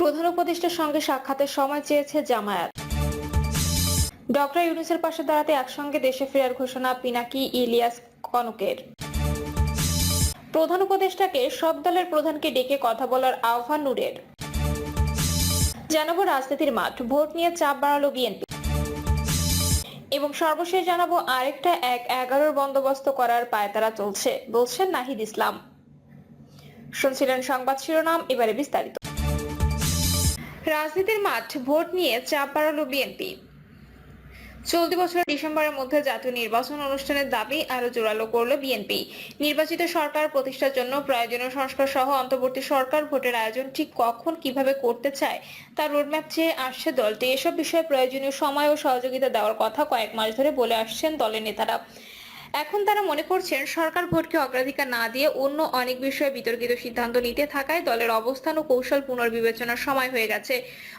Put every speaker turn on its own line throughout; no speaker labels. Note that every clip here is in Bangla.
প্রধান উপদেষ্টার সঙ্গে সাক্ষাতের সময় চেয়েছে জামায়াত। ডক্টর ইউনুসের পাশে দাঁড়াতে একসঙ্গে দেশে ফেরার ঘোষণা পিনাকি ইলিয়াস কনকের। প্রধান উপদেষ্টাকে সব দলের প্রধানকে ডেকে কথা বলার আহ্বান নূরের। জানাব রাজনীতির মাঠ, ভোট নিয়ে চাপ বাড়ালো বিএনপি। এবং সর্বশেষ জানাব আরেকটা এক এগারোর বন্দোবস্ত করার পায়তারা চলছে, বলছেন নাহিদ ইসলাম। শুনছিলেন সংবাদ শিরোনাম, এবারে বিস্তারিত। রাজনীতির মাঠ, ভোট নিয়ে চাপ বাড়ালো বিএনপি। চলতি বছরের ডিসেম্বরের মধ্যে জাতীয় নির্বাচন অনুষ্ঠানের দাবি আরও জোরালো করল বিএনপি। নির্বাচিত সরকার প্রতিষ্ঠার জন্য প্রয়োজনীয় সংস্কার সহ অন্তর্বর্তী সরকার ভোটের আয়োজন ঠিক কখন কীভাবে করতে চায়, তার রোডম্যাপ চেয়ে আসছে দলটি। এসব বিষয়ে প্রয়োজনীয় সময় ও সহযোগিতা দেওয়ার কথা কয়েক মাস ধরে বলে আসছেন দলের নেতারা। এখন তারা মনে করছেন সরকার ভোটকে অগ্রাধিকার না দিয়ে অন্য অনেক বিষয়ে বিতর্কিত সিদ্ধান্ত নিতে থাকায় দলের অবস্থান ও কৌশল পুনর্বিবেচনার সময় হয়ে গেছে।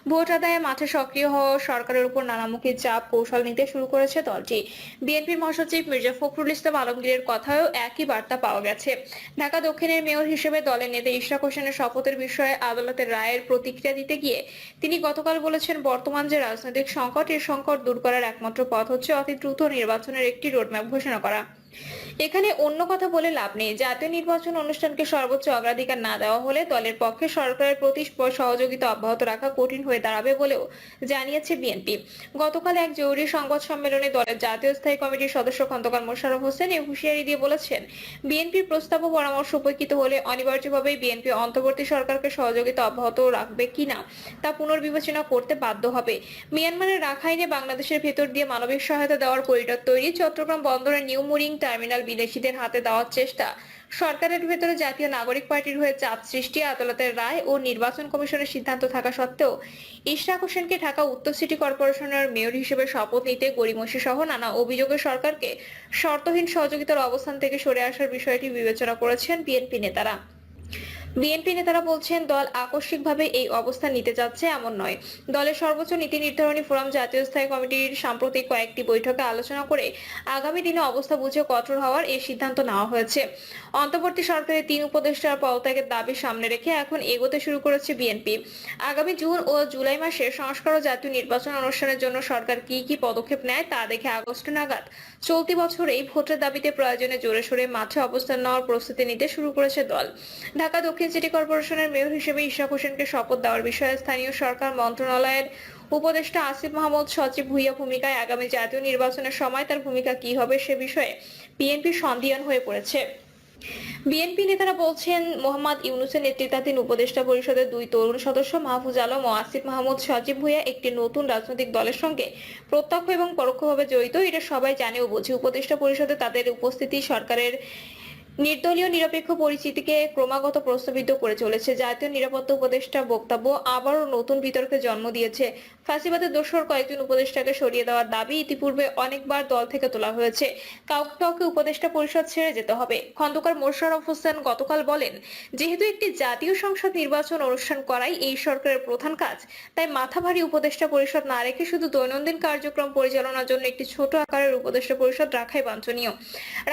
ভোট আদায়ে মাঠে সক্রিয় হওয়া সরকারের উপর নানামুখী চাপ কৌশল নিতে শুরু করেছে দলটি। বিএনপির মহাসচিব মির্জা ফখরুল ইসলাম আলমগীরের কথায়ও একই বার্তা পাওয়া গেছে। ঢাকা দক্ষিণের মেয়র হিসেবে দলের নেতা ইশরাক হোসেনের শপথের বিষয়ে আদালতের রায়ের প্রতিক্রিয়া দিতে গিয়ে তিনি গতকাল বলেছেন, বর্তমান যে রাজনৈতিক সংকট এই সংকট দূর করার একমাত্র পথ হচ্ছে অতি দ্রুত নির্বাচনের একটি রোডম্যাপ ঘোষণা করা। এখানে অন্য কথা বলে লাভ নেই। জাতীয় নির্বাচন অনুষ্ঠানকে সর্বোচ্চ অগ্রাধিকার না দেওয়া হলে দলের পক্ষে সরকারের প্রতি সহযোগিতা অব্যাহত রাখা কঠিন হয়ে দাঁড়াবে বলেও জানিয়েছে বিএনপি। গতকাল এক জরুরি সংবাদ সম্মেলনে দলের জাতীয় স্থায়ী কমিটির সদস্য খন্দকার মোশাররফ হোসেন এই হুঁশিয়ারি দিয়ে বলেছেন, বিএনপির প্রস্তাব ও পরামর্শ উপেক্ষিত হলে অনিবার্যভাবে বিএনপি অন্তর্বর্তী সরকারকে সহযোগিতা অব্যাহত রাখবে কিনা তা পুনর্বিবেচনা করতে বাধ্য হবে। মিয়ানমারের রাখাইনে বাংলাদেশের ভেতর দিয়ে মানবিক সহায়তা দেওয়ার করিডর তৈরি। চট্টগ্রাম বন্দরের নিউ মুরিং টার্মিনাল বিদেশিদের হাতে দেওয়ার চেষ্টা। সরকারের ভেতরে জাতীয় নাগরিক পার্টির হয়ে চাপ সৃষ্টি, আদালতের রায় ও নির্বাচন কমিশনের সিদ্ধান্ত থাকা সত্ত্বেও ইশরাক হোসেনকে ঢাকা উত্তর সিটি কর্পোরেশনের মেয়র হিসেবে শপথ নিতে গরিমসি সহ নানা অভিযোগে সরকারকে শর্তহীন সহযোগিতার অবস্থান থেকে সরে আসার বিষয়টি বিবেচনা করেছেন বিএনপি নেতারা। বিএনপি নেতারা বলছেন, দল আকস্মিকভাবে এই অবস্থান নিতে যাচ্ছে এমন নয়। দলের সর্বোচ্চ নীতি নির্ধারণী ফোরাম জাতীয় স্থায়ী কমিটির সাম্প্রতিক কয়েকটি বৈঠকে আলোচনা করে আগামী দিনে অবস্থা বুঝে কঠোর হওয়ার এই সিদ্ধান্ত নেওয়া হয়েছে। অন্তর্বর্তী সরকারের তিন উপদেষ্টার পদত্যাগের দাবি সামনে রেখে এখন এগোতে শুরু করেছে বিএনপি। আগামী জুন ও জুলাই মাসে সংস্কার ও জাতীয় নির্বাচন অনুষ্ঠানের জন্য সরকার কি কি পদক্ষেপ নেয় তা দেখে আগস্ট নাগাদ চলতি বছরেই ভোটের দাবিতে প্রয়োজনে জোরে সোরে মাঠে অবস্থান নেওয়ার প্রস্তুতি নিতে শুরু করেছে দল। ঢাকা দক্ষিণ সিটি কর্পোরেশনের মেয়র হিসেবে ইশরাক হোসেনকে শপথ দেওয়ার বিষয়ে স্থানীয় সরকার মন্ত্রণালয়ের উপদেষ্টা আসিফ মাহমুদ সচিব ভুইয়া ভূমিকায় আগামী জাতীয় নির্বাচনের সময় তার ভূমিকা কি হবে সে বিষয়ে বিএনপি সন্দিহান হয়ে পড়েছে। বিএনপি নেতারা বলছেন, মোহাম্মদ ইউনুসের নেতৃত্বাধীন উপদেষ্টা পরিষদের দুই তরুণ সদস্য মাহফুজ আলম ও আসিফ মাহমুদ সজীব ভুইয়া একটি নতুন রাজনৈতিক দলের সঙ্গে প্রত্যক্ষ এবং পরোক্ষভাবে জড়িত। এটা সবাই জানে ও বোঝে। উপদেষ্টা পরিষদে তাদের উপস্থিতি সরকারের নির্দলীয় নিরপেক্ষ পরিচিতিকে ক্রমাগত প্রস্তাবিত করে চলেছে। জাতীয় নিরাপত্তা উপদেষ্টা বক্তব্য, আবারও নতুন বিতর্কে জন্ম দিয়েছে। ফাঁসিবাদের দোষর কয়েকজন উপদেষ্টাকে সরিয়ে দেওয়ার দাবি ইতিপূর্বে অনেকবার দল থেকে তোলা হয়েছে। কাউকে কাউকে উপদেষ্টা পরিষদ ছেড়ে যেতে হবে। খন্দকার মোশাররফ হোসেন গতকাল বলেন, যেহেতু একটি জাতীয় সংসদ নির্বাচন অনুষ্ঠান করাই এই সরকারের প্রধান কাজ, তাই মাথা ভারী উপদেষ্টা পরিষদ না রেখে শুধু দৈনন্দিন কার্যক্রম পরিচালনার জন্য একটি ছোট আকারের উপদেষ্টা পরিষদ রাখাই বাঞ্ছনীয়।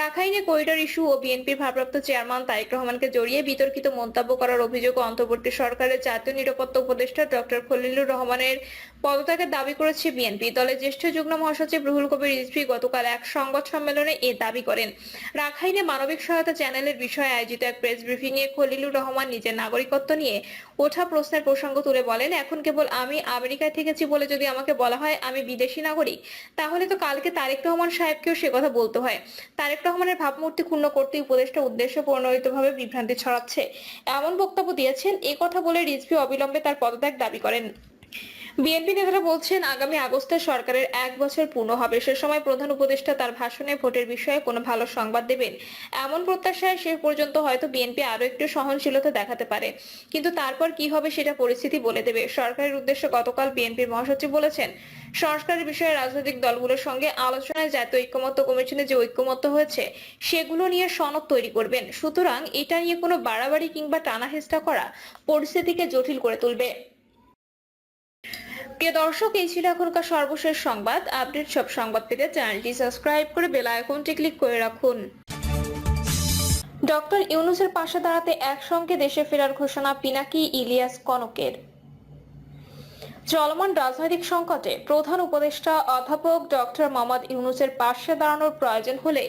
রাখাইনে করিডর ইস্যু ও বিএনপির ভারপ্রাপ্ত চেয়ারম্যান তারেক রহমানকে জড়িয়ে বিতর্কিত মন্তব্য করার অভিযোগ অন্তর্বর্তী সরকারের জাতীয় নিরাপত্তা উপদেষ্টা ডক্টর খলিলুর রহমানের পদত্যাগের দাবি করেছে বিএনপি। দলের জ্যেষ্ঠ যুগ্ম মহাসচিব রুহুল কবির রিজভি গতকাল এক সংবাদ সম্মেলনে এ দাবি করেন। রাখাইনে মানবিক সহায়তা চ্যানেলের বিষয়ে আয়োজিত এক প্রেস ব্রিফিং এ খলিলুর রহমান নিজের নাগরিকত্ব নিয়ে ওঠা প্রশ্নের প্রসঙ্গ তুলে বলেন, এখন কেবল আমি আমেরিকায় থেকেছি বলে যদি আমাকে বলা হয় আমি বিদেশি নাগরিক, তাহলে তো কালকে তারেক রহমান সাহেবকেও সে কথা বলতে হয়। তারেক রহমানের ভাবমূর্তি ক্ষুণ্ণ করতে উপদেষ্টা উদ্দেশ্য প্রণোদিতভাবে বিভ্রান্তি ছড়াচ্ছে। এমন বক্তব্য দিয়েছেন, এ কথা বলে রিজভি অবিলম্বে তার পদত্যাগ দাবি করেন। বিএনপি নেতারা বলছেন, আগামী আগস্টে সরকারের এক বছর পূর্ণ হবে। সে সময় প্রধান উপদেষ্টা তার ভাষণে ভোটের বিষয়ে কোনো ভালো সংবাদ দেবেন। এমন প্রত্যাশায় সে পর্যন্ত হয়তো বিএনপি আরও একটু সহনশীলতা দেখাতে পারে। কিন্তু তারপর কি হবে সেটা পরিস্থিতি বলে দেবে। সরকারের উদ্দেশ্যে গতকাল বিএনপির মহাসচিব বলেছেন, সংস্কারের বিষয়ে রাজনৈতিক দলগুলোর সঙ্গে আলোচনায় জাতীয় ঐক্যমত্য কমিশনে যে ঐক্যমত্য হয়েছে, সেগুলো নিয়ে সনদ তৈরি করবেন। সুতরাং এটা নিয়ে কোনো বাড়াবাড়ি কিংবা টানাহেস্টা করা পরিস্থিতিকে জটিল করে তুলবে। প্রিয় দর্শক, এই ছিল এখনকার সর্বশেষ সংবাদ। আপডেট সব সংবাদ পেতে চ্যানেলটি সাবস্ক্রাইব করে বেল আইকনটি ক্লিক করে রাখুন। ডক্টর ইউনুসের পাশে দাঁড়াতে একসঙ্গে দেশে ফেরার ঘোষণা পিনাকি ইলিয়াস কনকের। চলমান রাজনৈতিক সংকটে প্রধান উপদেষ্টা অধ্যাপক ডক্টর মোহাম্মদ ইউনুসের পাশে দাঁড়ানোর প্রয়োজন হলে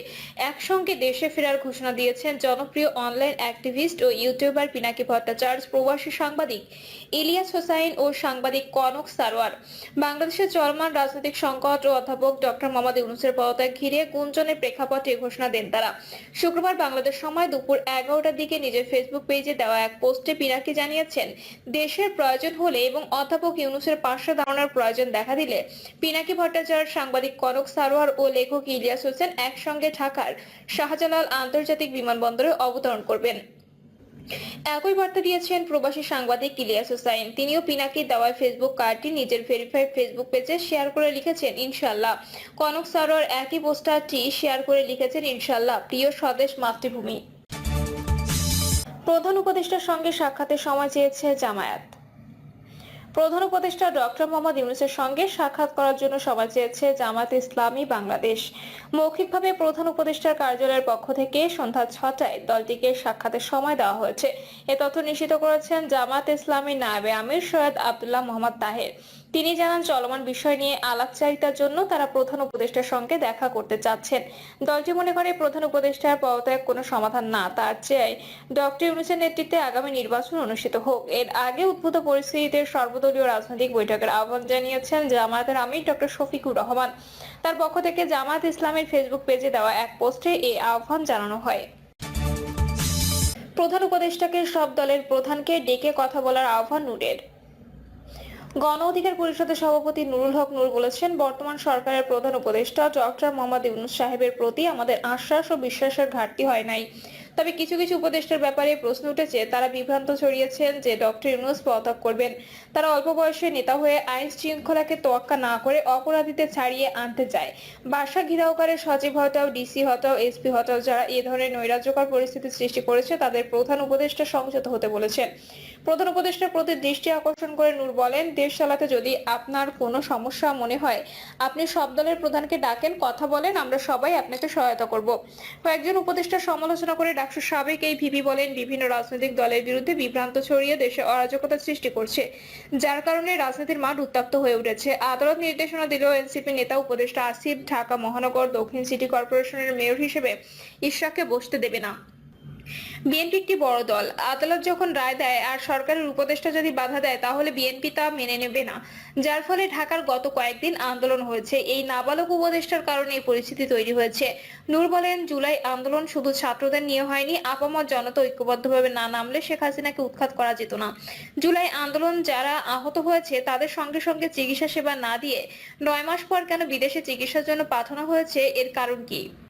একসঙ্গে দেশে ফেরার ঘোষণা দিয়েছেন জনপ্রিয় অনলাইন অ্যাক্টিভিস্ট ও ইউটিউবার পিনাকি ভট্টাচার্য, প্রবাসী সাংবাদিক ইলিয়াস হোসাইন ও সাংবাদিক কনক সারোয়ার। বাংলাদেশের চলমান রাজনৈতিক সংকট ও অধ্যাপক ডক্টর মোহাম্মদ ইউনুসের পদত্যাগ ঘিরে গুঞ্জনের প্রেক্ষাপটে ঘোষণা দেন তারা। শুক্রবার বাংলাদেশ সময় দুপুর এগারোটার দিকে নিজের ফেসবুক পেজে দেওয়া এক পোস্টে পিনাকি জানিয়েছেন, দেশের প্রয়োজন হলে এবং অধ্যাপক ইউনুসের পাশে দাঁড়ানোর প্রয়োজন দেখা দিলে পিনাকি ভট্টাচার্য, সাংবাদিক কনক সারোয়ার ও লেখক ইলিয়াস হোসেন একসঙ্গে ঢাকার শাহজালাল আন্তর্জাতিক বিমানবন্দরে অবতরণ করবেন। একই বার্তা দিয়েছেন প্রবাসী সাংবাদিক ইলিয়াস হোসাইন। তিনিও পিনাকির দেওয়া ফেসবুক কার্ডটি নিজের ভেরিফাইড ফেসবুক পেজে শেয়ার করে লিখেছেন ইনশাল্লাহ কনক সারোয়ার একই পোস্টারটি শেয়ার করে লিখেছেন ইনশাল্লাহ প্রিয় স্বদেশ, মাতৃভূমি। প্রধান উপদেষ্টার সঙ্গে সাক্ষাতের সময় চেয়েছে জামায়াত। প্রধান উপদেষ্টা ডক্টর মোহাম্মদ ইউনুসের সঙ্গে সাক্ষাৎ করার জন্য সময় চেয়েছে জামাত ইসলামী বাংলাদেশ। মৌখিকভাবে প্রধান উপদেষ্টার কার্যালয়ের পক্ষ থেকে সন্ধ্যা ছটায় দলটিকে সাক্ষাতের সময় দেওয়া হয়েছে। এ তথ্য নিশ্চিত করেছেন জামাত ইসলামী নায়েবে আমির সৈয়দ আবদুল্লাহ মোহাম্মদ তাহের। তিনি জানান, চলমান বিষয় নিয়ে আলাপচারিতার জন্য তারা প্রধান উপদেষ্টার সঙ্গে দেখা করতে চাচ্ছেন। দলটি মনে করে প্রধান উপদেষ্টার পদত্যাগ কোনো সমাধান না, তার চেয়ে ডক্টর ইউনুসের নেতৃত্বে আগামী নির্বাচন অনুষ্ঠিত হোক। এর আগে উদ্ভূত পরিস্থিতিতে সর্বদলীয় রাজনৈতিক বৈঠকের আহ্বান জানিয়েছেন জামায়াতের আমির ডক্টর শফিকুর রহমান। তার পক্ষ থেকে জামায়াত ইসলামের ফেসবুক পেজে দেওয়া এক পোস্টে এই আহ্বান জানানো হয়। প্রধান উপদেষ্টাকে সব দলের প্রধানকে ডেকে কথা বলার আহ্বান নুরের। গণ অধিকার পরিষদের সভাপতি নুরুল হক নূর বলেছেন, বর্তমান সরকারের প্রধান উপদেষ্টা ডক্টর মোহাম্মদ ইউনুস সাহেবের প্রতি আমাদের আশ্বাস ও বিশ্বাসের ঘাটতি হয় নাই। তবে কিছু কিছু উপদেষ্টার ব্যাপারে প্রশ্ন উঠেছে, তারা বিভ্রান্ত ছড়িয়েছেন যে ডক্টর ইউনুস পদত্যাগ করবেন। তারা অল্প বয়সে নেতা হয়ে আইন শৃঙ্খলাকে তোয়াক্কা না করে অপরাধীদের ছাড়িয়ে আনতে চায়। বাসা ঘিরাও করে সচিব হটাও ডিসি হটাও এসপি হটাও যারা এ ধরনের নৈরাজ্যকর পরিস্থিতি সৃষ্টি করেছে, তাদের প্রধান উপদেষ্টা সংযত হতে বলেছেন। প্রধান উপদেষ্টার প্রতি দৃষ্টি আকর্ষণ করে নূর বলেন দেশ চালাতে যদি আপনার কোনো সমস্যা মনে হয়, আপনি সব দলের প্রধানকে ডাকেন, কথা বলেন, আমরা সবাই আপনাকে সহায়তা করব। কয়েকজন উপদেষ্টার সমালোচনা করে ডাকসুর সাবেক এই ভিপি বলেন, বিভিন্ন রাজনৈতিক দলের বিরুদ্ধে বিভ্রান্ত ছড়িয়ে দেশে অরাজকতা সৃষ্টি করছে, যার কারণে রাজনীতির মাঠ উত্তপ্ত হয়ে উঠেছে। আদালত নির্দেশনা দিলেও এনসিপি নেতা উপদেষ্টা আসিফ ঢাকা মহানগর দক্ষিণ সিটি কর্পোরেশনের মেয়র হিসেবে ইশরাককে বসতে দেবে না। বিএনপি একটি বড় দল। আদালত যখন রায় দেয় আর সরকারের উপদেষ্টা যদি বাধা দেয়, তাহলে বিএনপি তা মেনে নেবে না। যার ফলে ঢাকার গত কয়েকদিন আন্দোলন হয়েছে। এই নাবালক উপদেষ্টার কারণে এই পরিস্থিতি তৈরি হয়েছে। নূর বলেন, জুলাই আন্দোলন শুধু ছাত্রদের নিয়ে হয়নি, আপামর জনতা ঐক্যবদ্ধভাবে না নামলে শেখ হাসিনাকে উৎখাত করা যেত না। জুলাই আন্দোলন যারা আহত হয়েছে, তাদের সঙ্গে সঙ্গে চিকিৎসা সেবা না দিয়ে নয় মাস পর কেন বিদেশে চিকিৎসার জন্য পাঠানো হয়েছে, এর কারণ কি?